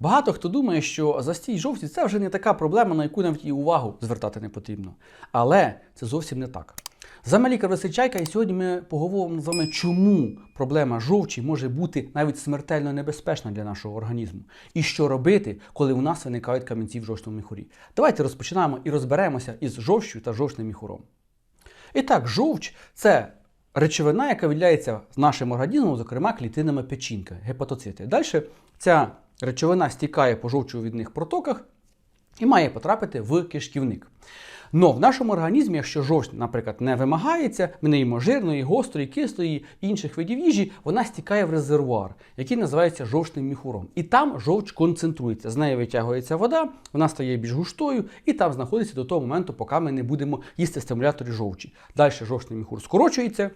Багато хто думає, що застій жовчі це вже не така проблема, на яку навіть і увагу звертати не потрібно. Але це зовсім не так. З вами лікар Васильчайка, і сьогодні ми поговоримо з вами, чому проблема жовчі може бути навіть смертельно небезпечна для нашого організму, і що робити, коли у нас виникають камінці в жовчному міхурі. Давайте розпочинаємо і розберемося із жовчю та жовчним міхуром. І так, жовч це речовина, яка виділяється нашим організмом, зокрема клітинами печінки, гепатоцити. Далі ця речовина стікає по жовчовідних протоках і має потрапити в кишківник. Но в нашому організмі, якщо жовч, наприклад, не вимагається, ми не їмо жирної, гострої, кислої інших видів їжі, вона стікає в резервуар, який називається жовчним міхуром. І там жовч концентрується. З неї витягується вода, вона стає більш густою, і там знаходиться до того моменту, поки ми не будемо їсти стимулятори жовчі. Далі жовчний міхур скорочується.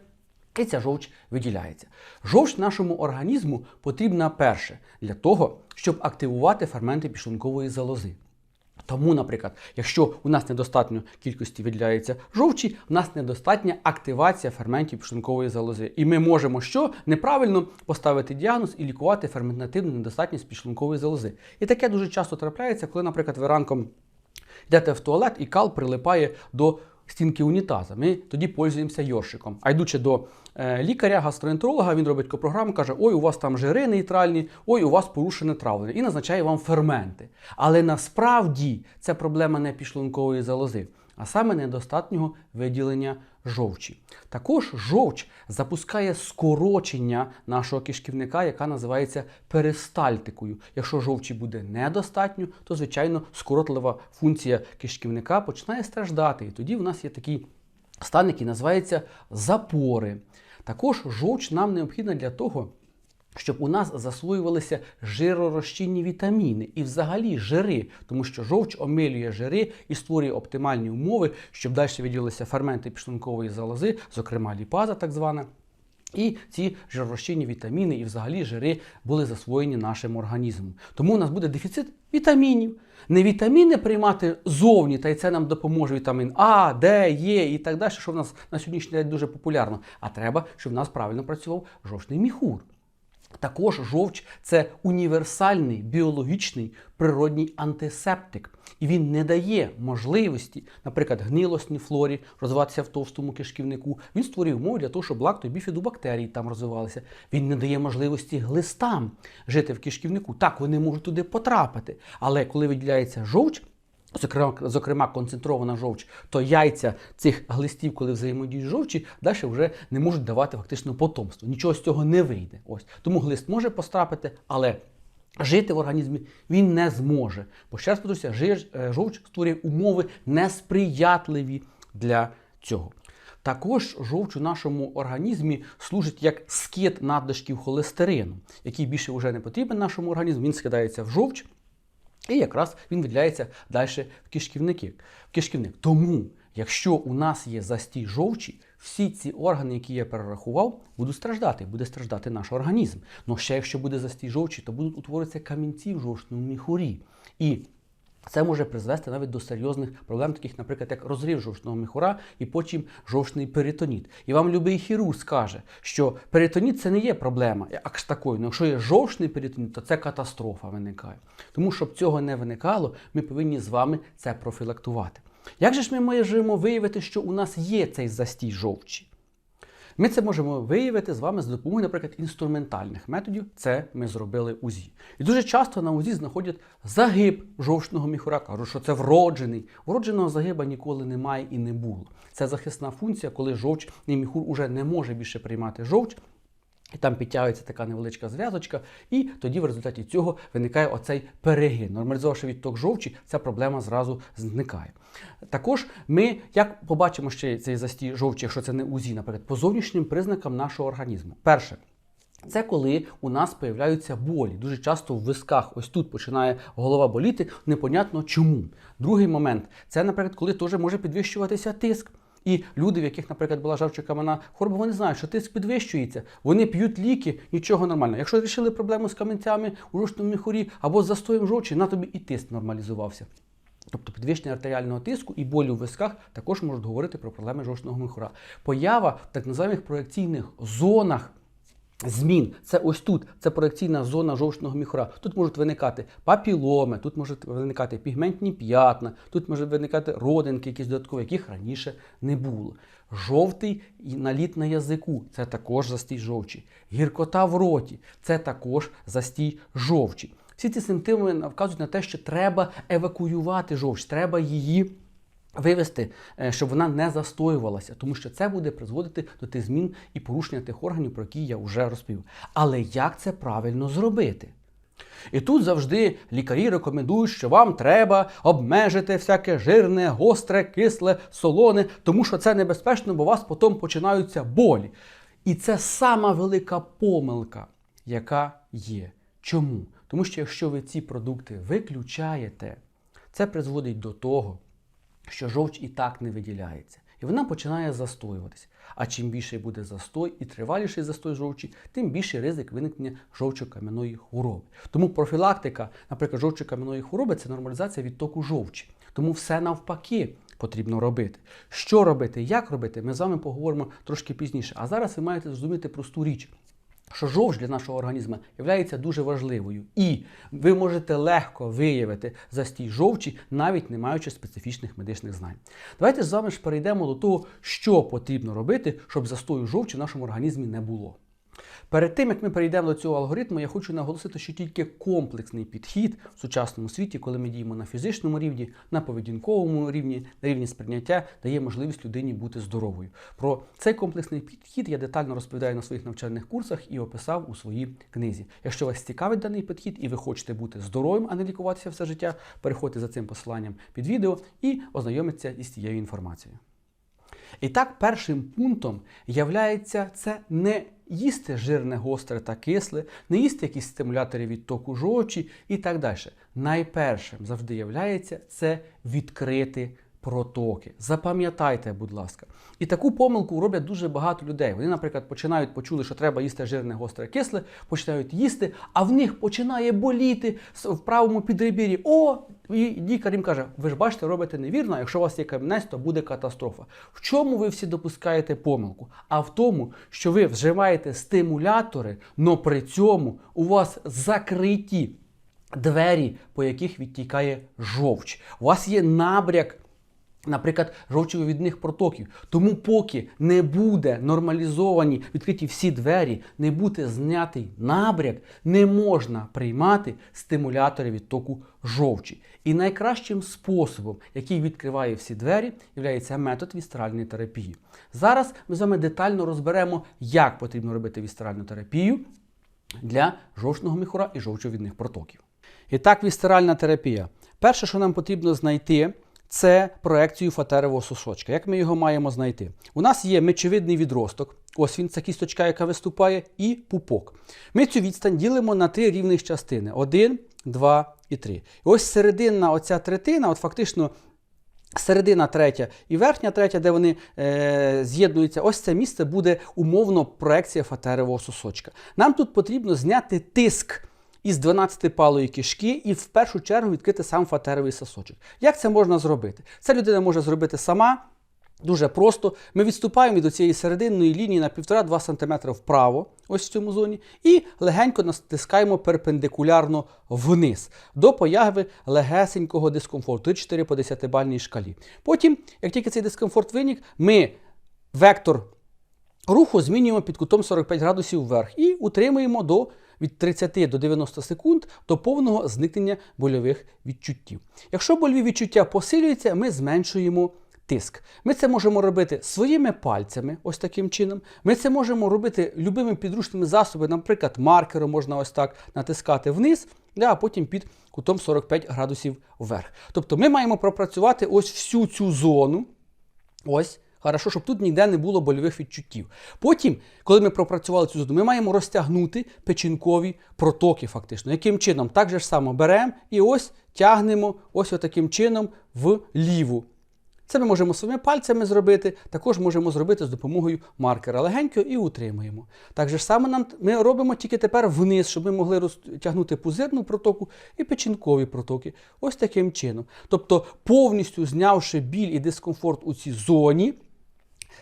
І ця жовч виділяється. Жовч нашому організму потрібна перше для того, щоб активувати ферменти підшлункової залози. Тому, наприклад, якщо у нас недостатньо кількості виділяється жовчі, у нас недостатня активація ферментів підшлункової залози. І ми можемо що неправильно поставити діагноз і лікувати ферментативну недостатність підшлункової залози. І таке дуже часто трапляється, коли, наприклад, ви ранком йдете в туалет і кал прилипає до стінки унітаза. Ми тоді пользуємося йоршиком. А йдучи до е, лікаря, гастроентеролога, він робить копрограму, каже: Ой, у вас там жири нейтральні, ой, у вас порушене травлення, і назначає вам ферменти. Але насправді це проблема не пішлункової залози, а саме недостатнього виділення жовчі. Також жовч запускає скорочення нашого кишківника, яка називається перистальтикою. Якщо жовчі буде недостатньо, то звичайно скоротлива функція кишківника починає страждати. І тоді в нас є такий стан, який називається запори. Також жовч нам необхідна для того, щоб у нас засвоювалися жиророзчинні вітаміни і взагалі жири, тому що жовч омилює жири і створює оптимальні умови, щоб далі виділилися ферменти підшлункової залози, зокрема ліпаза, так звана. І ці жиророзчинні вітаміни і взагалі жири були засвоєні нашим організмом. Тому у нас буде дефіцит вітамінів. Не вітаміни приймати зовні, та й це нам допоможе вітамін А, Д, Є і так далі, що в нас на сьогоднішній день дуже популярно. А треба, щоб в нас правильно працював жовчний міхур. Також жовч це універсальний біологічний природній антисептик, і він не дає можливості, наприклад, гнилосній флорі розвиватися в товстому кишківнику. Він створює умови для того, щоб лактобіфідобактерії там розвивалися. Він не дає можливості глистам жити в кишківнику. Так, вони можуть туди потрапити. Але коли виділяється жовч, Зокрема, зокрема, концентрована жовч, то яйця цих глистів, коли взаємодіють жовчі, далі вже не можуть давати фактично потомство. Нічого з цього не вийде. Ось тому глист може пострапити, але жити в організмі він не зможе. Бо ще раз повторюся, е, жовч створює умови несприятливі для цього. Також жовч у нашому організмі служить як скид надлишків холестерину, який більше вже не потрібен нашому організму. Він скидається в жовч. І якраз він виділяється далі в кишківники. В кишківник. Тому, якщо у нас є застій жовчі, всі ці органи, які я перерахував, будуть страждати, буде страждати наш організм. Ну ще якщо буде застій жовчі, то будуть утворитися камінці в жовчному міхурі. І це може призвести навіть до серйозних проблем, таких, наприклад, як розрив жовчного міхура і потім жовчний перитоніт. І вам любий хірург скаже, що перитоніт це не є проблема, як ж такою. Ну, якщо є жовчний перитоніт, то це катастрофа виникає. Тому, щоб цього не виникало, ми повинні з вами це профілактувати. Як же ж ми можемо виявити, що у нас є цей застій жовчі? Ми це можемо виявити з вами за допомогою, наприклад, інструментальних методів. Це ми зробили УЗІ. І дуже часто на УЗІ знаходять загиб жовчного міхура. Кажуть, що це вроджений. Вродженого загиба ніколи немає і не було. Це захисна функція, коли жовчний міхур уже не може більше приймати жовч. І там підтягується така невеличка зв'язочка, і тоді в результаті цього виникає оцей перегин. Нормалізувавши відток жовчі, ця проблема зразу зникає. Також ми, як побачимо ще цей застій жовчі, якщо це не УЗІ, наприклад, по зовнішнім признакам нашого організму. Перше. Це коли у нас появляються болі. Дуже часто в висках, ось тут починає голова боліти, непонятно чому. Другий момент це, наприклад, коли теж може підвищуватися тиск. І люди, в яких, наприклад, була жовчокам'яна хвороба, вони знають, що тиск підвищується, вони п'ють ліки, нічого нормально. Якщо вирішили проблему з камінцями у жовчному міхурі або з застоєм жовчі, на тобі і тиск нормалізувався. Тобто підвищення артеріального тиску і болі у висках також можуть говорити про проблеми жовчного міхура. Поява в так називаних проекційних зонах змін. Це ось тут, це проекційна зона жовчного міхура. Тут можуть виникати папіломи, тут можуть виникати пігментні п'ятна, тут можуть виникати родинки, якісь додаткові, яких раніше не було. Жовтий наліт на язику це також застій жовчі. Гіркота в роті це також застій жовчі. Всі ці симптоми вказують на те, що треба евакуювати жовч, треба її вивести, е, щоб вона не застоювалася, тому що це буде призводити до тих змін і порушення тих органів, про які я вже розповів. Але як це правильно зробити? І тут завжди лікарі рекомендують, що вам треба обмежити всяке жирне, гостре, кисле, солоне, тому що це небезпечно, бо у вас потім починаються болі. І це сама велика помилка, яка є. Чому? Тому що якщо ви ці продукти виключаєте, це призводить до того, що жовч і так не виділяється. І вона починає застоюватися. А чим більше буде застой і триваліший застой жовчі, тим більший ризик виникнення жовчокам'яної хвороби. Тому профілактика, наприклад, жовчокам'яної хвороби це нормалізація відтоку жовчі. Тому все навпаки потрібно робити. Що робити, як робити, ми з вами поговоримо трошки пізніше. А зараз ви маєте зрозуміти просту річ що жовч для нашого організму є дуже важливою. І ви можете легко виявити застій жовчі, навіть не маючи специфічних медичних знань. Давайте з вами ж перейдемо до того, що потрібно робити, щоб застою жовчі в нашому організмі не було. Перед тим, як ми перейдемо до цього алгоритму, я хочу наголосити, що тільки комплексний підхід в сучасному світі, коли ми діємо на фізичному рівні, на поведінковому рівні, на рівні сприйняття, дає можливість людині бути здоровою. Про цей комплексний підхід я детально розповідаю на своїх навчальних курсах і описав у своїй книзі. Якщо вас цікавить даний підхід і ви хочете бути здоровим, а не лікуватися все життя, переходьте за цим посиланням під відео і ознайомитися із цією інформацією. І так, першим пунктом являється це не їсти жирне, гостре та кисле, не їсти якісь стимулятори відтоку жовчі і так далі. Найпершим завжди являється це відкрити протоки. Запам'ятайте, будь ласка. І таку помилку роблять дуже багато людей. Вони, наприклад, починають почули, що треба їсти жирне, гостре, кисле, починають їсти, а в них починає боліти в правому підребір'ї. О, і лікар їм каже: ви ж бачите, робите невірно, якщо у вас є камінець, то буде катастрофа. В чому ви всі допускаєте помилку? А в тому, що ви вживаєте стимулятори, але при цьому у вас закриті двері, по яких відтікає жовч. У вас є набряк. Наприклад, жовчовідних протоків. Тому, поки не буде нормалізовані відкриті всі двері, не буде знятий набряк, не можна приймати стимулятори відтоку жовчі. І найкращим способом, який відкриває всі двері, є метод вістеральної терапії. Зараз ми з вами детально розберемо, як потрібно робити вістеральну терапію для жовчного міхура і жовчовідних протоків. І так, вістеральна терапія. Перше, що нам потрібно знайти, це проекцію фатерового сосочка. Як ми його маємо знайти? У нас є мечовидний відросток, ось він, це кісточка, яка виступає, і пупок. Ми цю відстань ділимо на три рівних частини: один, два і три. І ось серединна оця третина, от фактично. Середина третя і верхня третя, де вони е, з'єднуються, ось це місце буде умовно проекція фатерового сосочка. Нам тут потрібно зняти тиск із 12-палої кишки і в першу чергу відкрити сам фатеровий сосочок. Як це можна зробити? Це людина може зробити сама. Дуже просто. Ми відступаємо від цієї серединної лінії на 1,5-2 см вправо, ось в цьому зоні, і легенько натискаємо перпендикулярно вниз до появи легесенького дискомфорту 4 по 10 бальній шкалі. Потім, як тільки цей дискомфорт виник, ми вектор руху змінюємо під кутом 45 градусів вверх і утримуємо до від 30 до 90 секунд до повного зникнення больових відчуттів. Якщо больові відчуття посилюються, ми зменшуємо тиск. Ми це можемо робити своїми пальцями, ось таким чином. Ми це можемо робити любими підручними засобами, наприклад, маркером можна ось так натискати вниз, а потім під кутом 45 градусів вверх. Тобто ми маємо пропрацювати ось всю цю зону. Ось. Хорошо, щоб тут ніде не було больових відчуттів. Потім, коли ми пропрацювали цю зону, ми маємо розтягнути печінкові протоки, фактично. Яким чином? Так же ж само беремо і ось тягнемо ось таким чином в ліву. Це ми можемо своїми пальцями зробити, також можемо зробити з допомогою маркера легенько і утримуємо. Так же само нам ми робимо тільки тепер вниз, щоб ми могли розтягнути пузирну протоку і печінкові протоки. Ось таким чином. Тобто, повністю знявши біль і дискомфорт у цій зоні.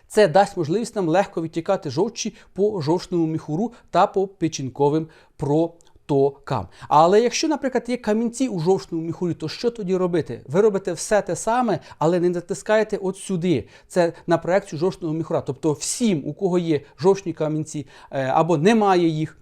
Це дасть можливість нам легко відтікати жовчі по жовчному міхуру та по печінковим протокам. Але якщо, наприклад, є камінці у жовчному міхурі, то що тоді робити? Ви робите все те саме, але не натискаєте от сюди. Це на проекцію жовчного міхура. Тобто всім, у кого є жовчні камінці е, або немає їх.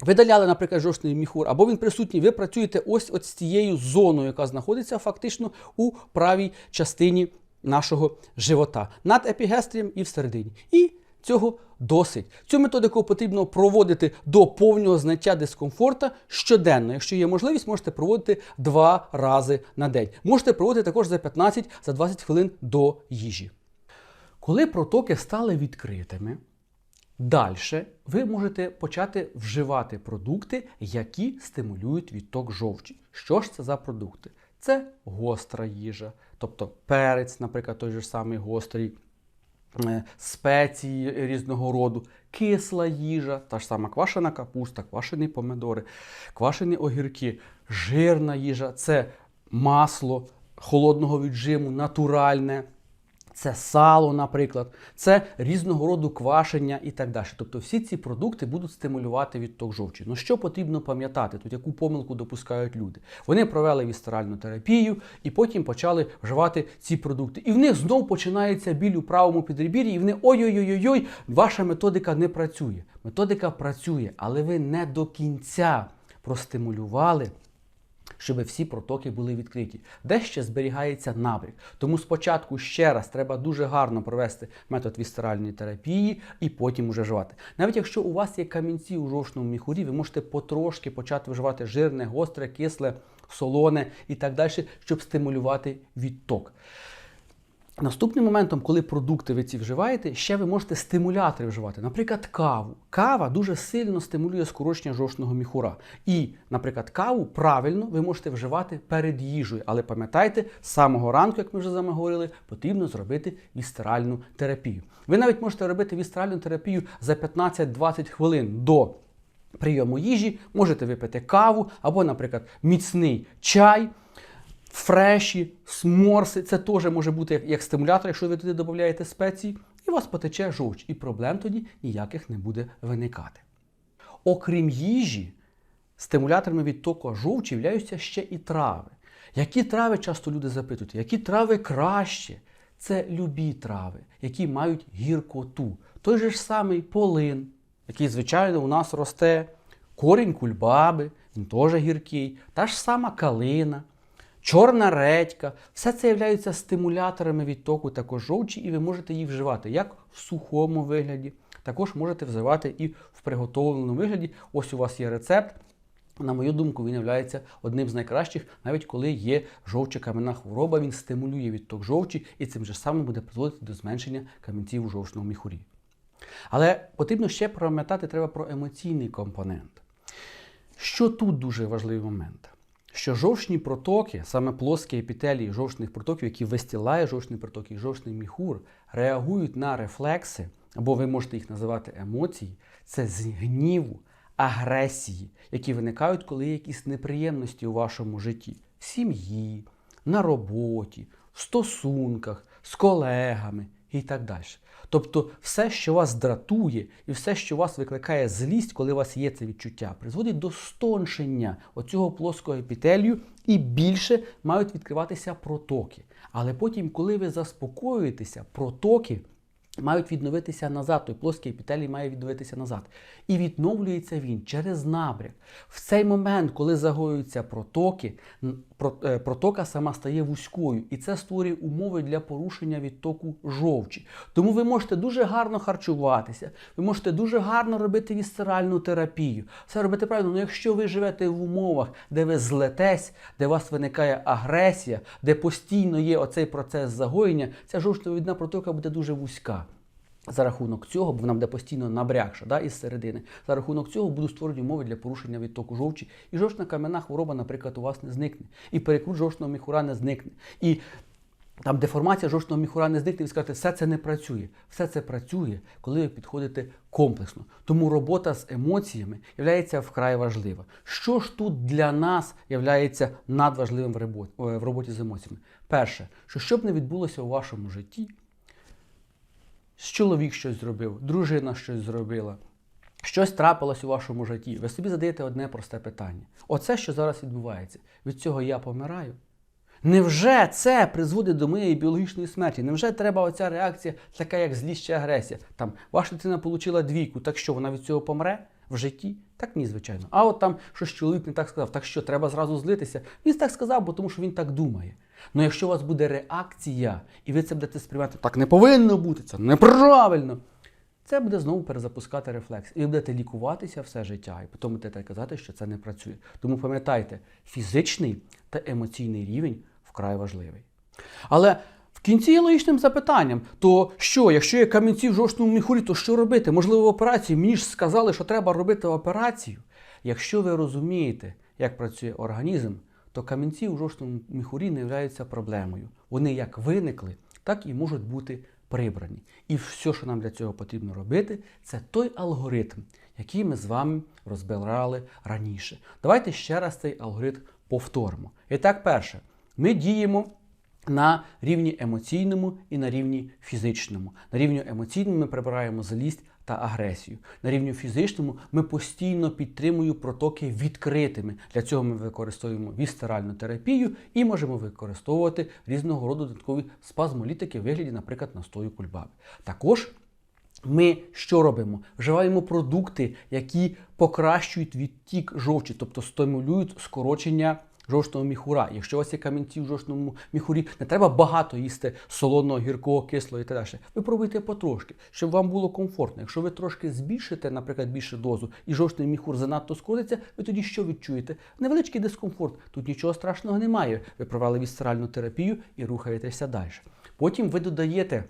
Видаляли, наприклад, жовчний міхур, або він присутній, ви працюєте ось, ось з цією зоною, яка знаходиться фактично у правій частині нашого живота, над епігестрієм і всередині. І цього досить. Цю методику потрібно проводити до повного зняття дискомфорта щоденно. Якщо є можливість, можете проводити два рази на день. Можете проводити також за 15-20 хвилин до їжі. Коли протоки стали відкритими, Далі ви можете почати вживати продукти, які стимулюють відток жовчі. Що ж це за продукти? Це гостра їжа, тобто перець, наприклад, той же самий гострий, е, спеції різного роду, кисла їжа, та ж сама квашена капуста, квашені помидори, квашені огірки, жирна їжа це масло холодного віджиму, натуральне. Це сало, наприклад, це різного роду квашення і так далі. Тобто всі ці продукти будуть стимулювати відток жовчі. Ну що потрібно пам'ятати? Тут яку помилку допускають люди? Вони провели вістеральну терапію і потім почали вживати ці продукти. І в них знов починається біль у правому підребір'ї, і вони ой-ой-ой-ой, ваша методика не працює. Методика працює, але ви не до кінця простимулювали щоб всі протоки були відкриті. Де ще зберігається набрік. Тому спочатку ще раз треба дуже гарно провести метод вістеральної терапії і потім уже вживати. Навіть якщо у вас є камінці у жовчному міхурі, ви можете потрошки почати вживати жирне, гостре, кисле, солоне і так далі, щоб стимулювати відток. Наступним моментом, коли продукти ви ці вживаєте, ще ви можете стимулятори вживати. Наприклад, каву. Кава дуже сильно стимулює скорочення жовчного міхура. І, наприклад, каву правильно ви можете вживати перед їжею. Але пам'ятайте, з самого ранку, як ми вже з вами говорили, потрібно зробити вістеральну терапію. Ви навіть можете робити вістеральну терапію за 15-20 хвилин до прийому їжі, можете випити каву або, наприклад, міцний чай фреші, сморси. Це теж може бути як, як стимулятор, якщо ви туди додаєте спеції, і у вас потече жовч, і проблем тоді ніяких не буде виникати. Окрім їжі, стимуляторами відтоку жовчі являються ще і трави. Які трави часто люди запитують, які трави краще? Це любі трави, які мають гіркоту. Той же ж самий полин, який, звичайно, у нас росте, корінь кульбаби, він теж гіркий, та ж сама калина. Чорна редька, все це є стимуляторами відтоку також жовчі, і ви можете їх вживати як в сухому вигляді, також можете вживати і в приготовленому вигляді. Ось у вас є рецепт. На мою думку, він є одним з найкращих, навіть коли є жовча кам'яна хвороба, він стимулює відток жовчі і цим же самим буде призводити до зменшення камінців у жовчному міхурі. Але потрібно ще пам'ятати треба про емоційний компонент. Що тут дуже важливий момент? Що жовчні протоки, саме плоскі епітелії жовчних протоків, які вистілає жовчні протоки і жовчний міхур, реагують на рефлекси, або ви можете їх називати емоції, це з гніву, агресії, які виникають, коли є якісь неприємності у вашому житті, в сім'ї, на роботі, в стосунках, з колегами і так далі. Тобто все, що вас дратує, і все, що вас викликає злість, коли у вас є це відчуття, призводить до стоншення оцього плоского епітелію і більше мають відкриватися протоки. Але потім, коли ви заспокоюєтеся, протоки мають відновитися назад, той плоский епітелій має відновитися назад. І відновлюється він через набряк. В цей момент, коли загоюються протоки, е, протока сама стає вузькою, і це створює умови для порушення відтоку жовчі. Тому ви можете дуже гарно харчуватися, ви можете дуже гарно робити вісцеральну терапію. Все робити правильно, але якщо ви живете в умовах, де ви злетесь, де у вас виникає агресія, де постійно є оцей процес загоєння, ця жовчновідна протока буде дуже вузька. За рахунок цього, бо вона буде постійно набрякша да, із середини, за рахунок цього будуть створені умови для порушення відтоку жовчі. І жовчна кам'яна хвороба, наприклад, у вас не зникне. І перекрут жовчного міхура не зникне. І там деформація жовчного міхура не зникне, ви скажете, все це не працює. Все це працює, коли ви підходите комплексно. Тому робота з емоціями є вкрай важлива. Що ж тут для нас є надважливим в роботі, в роботі з емоціями? Перше, що щоб не відбулося у вашому житті. Чоловік щось зробив, дружина щось зробила. Щось трапилось у вашому житті. Ви собі задаєте одне просте питання. Оце, що зараз відбувається, від цього я помираю. Невже це призводить до моєї біологічної смерті? Невже треба оця реакція, така як злість чи агресія? Там ваша дитина отримала двійку, так що вона від цього помре в житті? Так ні, звичайно. А от там щось чоловік не так сказав, так що треба зразу злитися. Він так сказав, бо тому що він так думає. Ну якщо у вас буде реакція, і ви це будете сприймати, так не повинно бути, це неправильно. Це буде знову перезапускати рефлекс. І ви будете лікуватися все життя, і потім будете казати, що це не працює. Тому пам'ятайте, фізичний та емоційний рівень вкрай важливий. Але в кінці є логічним запитанням: то що, якщо є камінці в жовчному міхурі, то що робити? Можливо, в операції мені ж сказали, що треба робити операцію. Якщо ви розумієте, як працює організм, то камінці у жовчному міхурі не являються проблемою. Вони як виникли, так і можуть бути прибрані. І все, що нам для цього потрібно робити, це той алгоритм, який ми з вами розбирали раніше. Давайте ще раз цей алгоритм повторимо. І так, перше, ми діємо. На рівні емоційному і на рівні фізичному. На рівні емоційному ми прибираємо злість та агресію. На рівні фізичному ми постійно підтримуємо протоки відкритими. Для цього ми використовуємо вістеральну терапію і можемо використовувати різного роду додаткові спазмолітики в вигляді, наприклад, настою кульбаби. Також ми що робимо? Вживаємо продукти, які покращують відтік жовчі, тобто стимулюють скорочення жовчного міхура. Якщо у вас є камінці в жовчному міхурі, не треба багато їсти солоного, гіркого, кислого і так далі. Ви пробуйте потрошки, щоб вам було комфортно. Якщо ви трошки збільшите, наприклад, більше дозу, і жовчний міхур занадто скориться, ви тоді що відчуєте? Невеличкий дискомфорт. Тут нічого страшного немає. Ви провели вісцеральну терапію і рухаєтеся далі. Потім ви додаєте.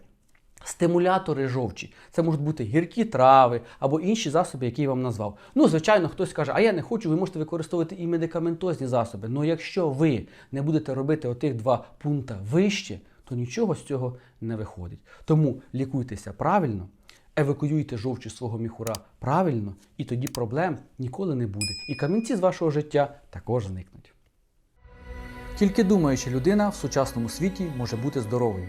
Стимулятори жовчі. Це можуть бути гіркі трави або інші засоби, які я вам назвав. Ну, звичайно, хтось каже, а я не хочу, ви можете використовувати і медикаментозні засоби. Ну якщо ви не будете робити отих два пункти вище, то нічого з цього не виходить. Тому лікуйтеся правильно, евакуюйте жовчі свого міхура правильно, і тоді проблем ніколи не буде. І камінці з вашого життя також зникнуть. Тільки думаюча людина в сучасному світі може бути здоровою.